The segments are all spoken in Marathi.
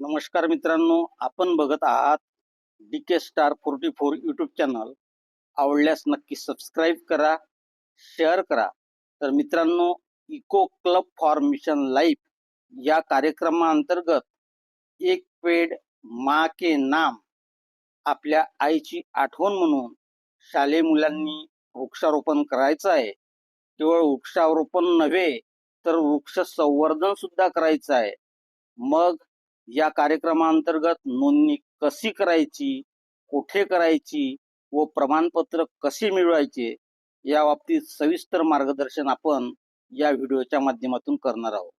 नमस्कार मित्रांनो आपण बघत आहात D K star forty four YouTube channel आवडल्यास नक्की सबस्क्राईब करा शेअर करा. तर मित्रांनो eco club for mission life या कार्यक्रमाअंतर्गत एक पेड मा के नाम आपल्या आईची आठवण म्हणून शालेय मुलांनी वृक्षारोपण करायचं आहे. केवळ वृक्षारोपण नव्हे तर वृक्ष संवर्धन सुद्धा करायचं आहे. मग या कार्यक्रमांतर्गत नोंदणी कशी करायची कुठे करायची व प्रमाणपत्र कसे मिळवायचे या बाबतीत सविस्तर मार्गदर्शन आपण या व्हिडिओच्या माध्यमातून करणार आहोत.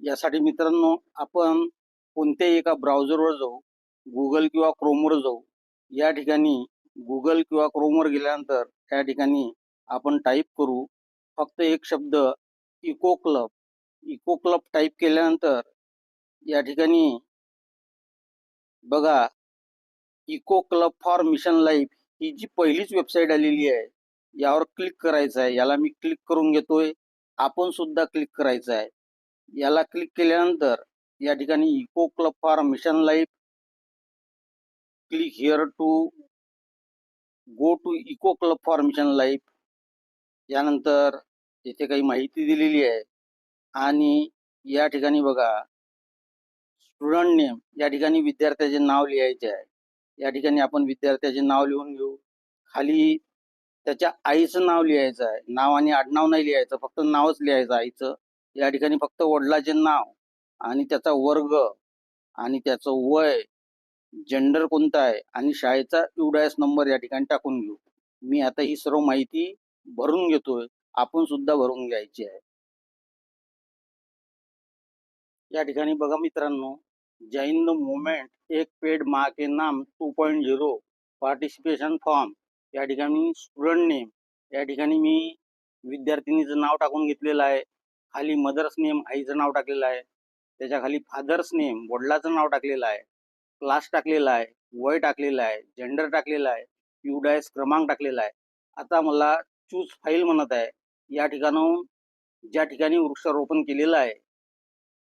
यासाठी मित्रांनो आपण कोणत्याही एका ब्राउझरवर जाऊ गुगल किंवा क्रोमवर जाऊ या ठिकाणी गुगल किंवा क्रोमवर गेल्यानंतर त्या ठिकाणी आपण टाईप करू फक्त एक शब्द eco club eco club type केल्यानंतर या ठिकाणी बघा eco club for mission life ही जी पहिलीच वेबसाईट आलेली आहे यावर क्लिक करायचं आहे. याला मी क्लिक करून घेतोय. आपण सुद्धा क्लिक करायचं आहे. याला क्लिक केल्यानंतर या ठिकाणी eco club for mission life click here to go to eco club for mission life यानंतर इथे काही माहिती दिलेली आहे. आणि या ठिकाणी बघा स्टुडंट नेम या ठिकाणी विद्यार्थ्याचे नाव लिहायचे आहे. या ठिकाणी आपण विद्यार्थ्याचे नाव लिहून घेऊ. खाली त्याच्या आईचं नाव लिहायचं आहे. नाव आणि आडनाव नाही लिहायचं फक्त नावच लिहायचं आईचं. या ठिकाणी फक्त वडिलाचे नाव आणि त्याचा वर्ग आणि त्याचं वय जेंडर कोणता आहे आणि शाळेचा युडायस नंबर या ठिकाणी टाकून घेऊ. मी आता ही सर्व माहिती भरून घेतोय. आपण सुद्धा भरून घ्यायची आहे. या ठिकाणी बघा मित्रांनो जैन द मुवमेंट एक पेड मा के नाम two point zero participation form या ठिकाणी स्टुडंट नेम या ठिकाणी मी विद्यार्थिनीचं नाव टाकून घेतलेलं आहे. खाली मदर्स नेम आईचं नाव टाकलेलं आहे. त्याच्याखाली फादर्स नेम वडिलाचं नाव टाकलेलं आहे. क्लास टाकलेला आहे. वय टाकलेलं आहे. जेंडर टाकलेलं आहे. युडायस क्रमांक टाकलेला आहे. आता मला चूज फाईल म्हणत आहे. या ठिकाणाहून ज्या ठिकाणी वृक्षारोपण केलेलं आहे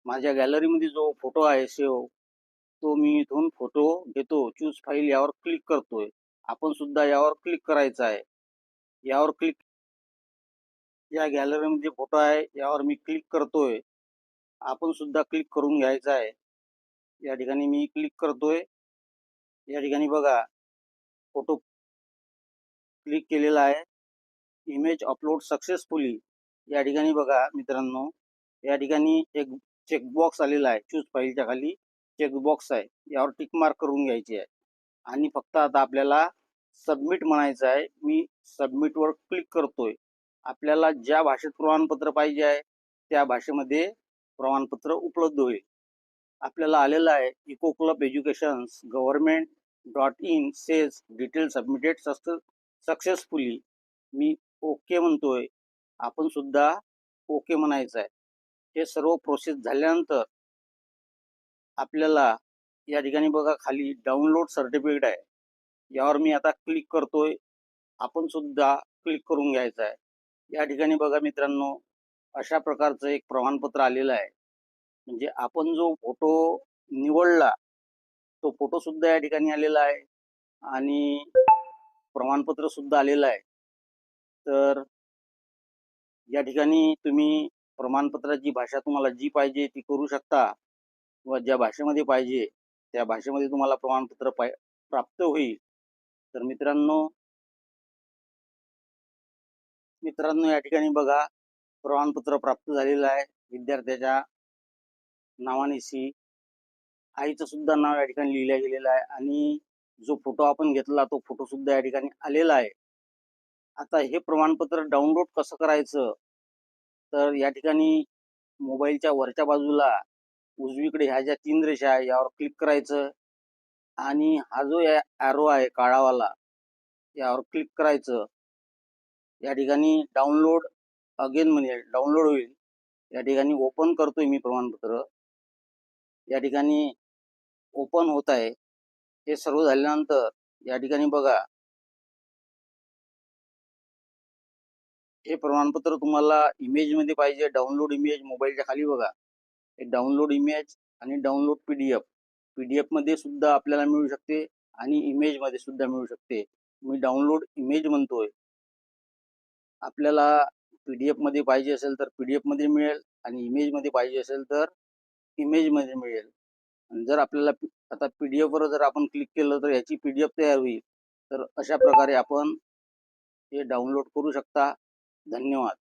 माझ्या गॅलरीमध्ये जो फोटो आहे सेव तो मी इथून फोटो घेतो. चूज फाईल यावर क्लिक करतोय. आपण सुद्धा यावर क्लिक करायचं आहे. यावर क्लिक या गॅलरीमध्ये फोटो आहे यावर मी क्लिक करतोय. आपण सुद्धा क्लिक करून घ्यायचा आहे. या ठिकाणी मी क्लिक करतोय. या ठिकाणी बघा फोटो क्लिक केलेला आहे. इमेज अपलोड सक्सेसफुली या ठिकाणी बघा मित्रांनो. या ठिकाणी एक चेकबॉक्स आलेला आहे. चूज फाईलच्या खाली चेकबॉक्स आहे. यावर टिक मार्क करून घ्यायची आहे. आणि फक्त आता आपल्याला सबमिट म्हणायचं आहे. मी सबमिटवर क्लिक करतोय. आपल्याला ज्या भाषेत प्रमाणपत्र पाहिजे आहे त्या भाषेमध्ये प्रमाणपत्र उपलब्ध होईल. आपल्याला आलेलं आहे eco club education government dot in says detail submitted successfully me okay म्हणतोय. आपण सुद्धा ओके म्हणायचं आहे. हे सर्व प्रोसेस झाल्यानंतर आपल्याला या ठिकाणी बघा खाली डाउनलोड सर्टिफिकेट आहे. यावर मी आता क्लिक करतोय. आपण सुद्धा क्लिक करून घ्यायचं आहे. या ठिकाणी बघा मित्रांनो अशा प्रकारचं एक प्रमाणपत्र आलेलं आहे. म्हणजे आपण जो फोटो निवडला तो फोटो सुद्धा या ठिकाणी आलेला आहे. आणि प्रमाणपत्र सुद्धा आलेलं आहे. तर या ठिकाणी तुम्ही प्रमाणपत्राची भाषा तुम्हाला जी पाहिजे ती करू शकता व ज्या भाषेमध्ये पाहिजे त्या भाषेमध्ये तुम्हाला प्रमाणपत्र पाय प्राप्त होईल. तर मित्रांनो मित्रांनो या ठिकाणी बघा प्रमाणपत्र प्राप्त झालेलं आहे. विद्यार्थ्याच्या नावाने सी आईचं सुद्धा नाव या ठिकाणी लिहिलं गेलेलं आहे आणि जो फोटो आपण घेतला तो फोटो सुद्धा या ठिकाणी आलेला आहे. आता हे प्रमाणपत्र डाउनलोड कसं करायचं? तर या ठिकाणी मोबाईलच्या वरच्या बाजूला उजवीकडे ह्या ज्या तीन रेषा आहे यावर क्लिक करायचं. आणि हा जो ॲरो आहे काळावाला यावर क्लिक करायचं. या ठिकाणी डाउनलोड अगेन म्हणजे डाउनलोड होईल. या ठिकाणी ओपन करतोय मी प्रमाणपत्र. या ठिकाणी ओपन होत आहे. हे सर्व झाल्यानंतर या ठिकाणी बघा हे प्रमाणपत्र तुम्हाला इमेजमध्ये पाहिजे. डाउनलोड इमेज मोबाईलच्या खाली बघा. डाउनलोड इमेज आणि download P D F P D एफमध्ये सुद्धा आपल्याला मिळू शकते आणि इमेजमध्ये सुद्धा मिळू शकते. मी डाउनलोड इमेज म्हणतोय. आपल्याला पी डी एफमध्ये पाहिजे असेल तर पी डी एफमध्ये मिळेल आणि इमेजमध्ये पाहिजे असेल तर इमेजमध्ये मिळेल. जर आपल्याला आता पी डी एफवर जर आपण क्लिक केलं तर याची पी डी एफ तयार होईल. तर अशा प्रकारे आपण हे डाउनलोड करू शकता. धन्यवाद.